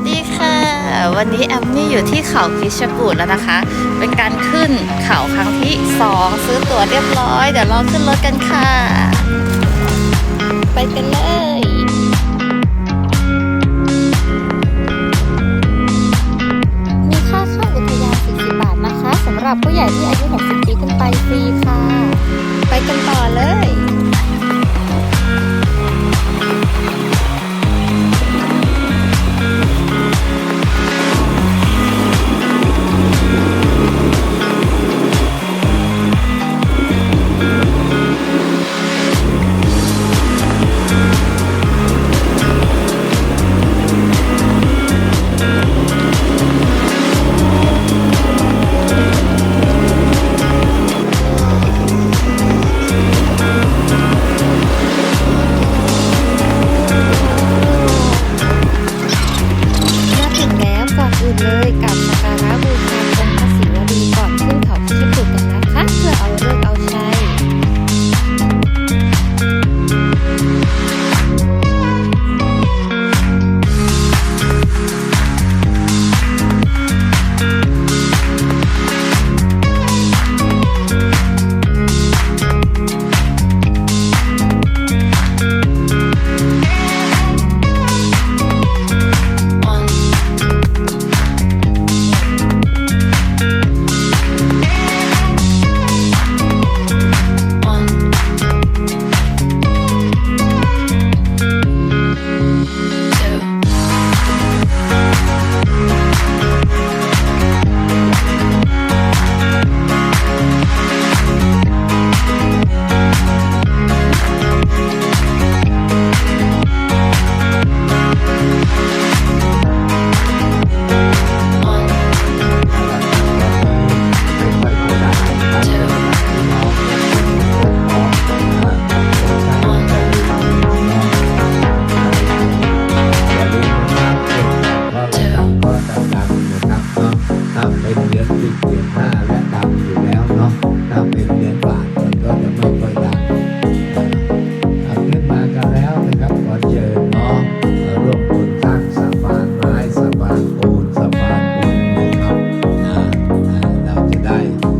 วัสดีค่ะ วันนี้แอมมี่อยู่ที่เขาคิชกูดแล้วนะคะ เป็นการขึ้นเขาครั้งที่สองซื้อตั๋วเรียบร้อย เดี๋ยวเรอขึ้นรถกันค่ะ ไปกันเลยมีค่าเข้าอุทยาน40บาทนะคะสำหรับผู้ใหญ่ที่อายุ60 life.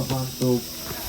of one group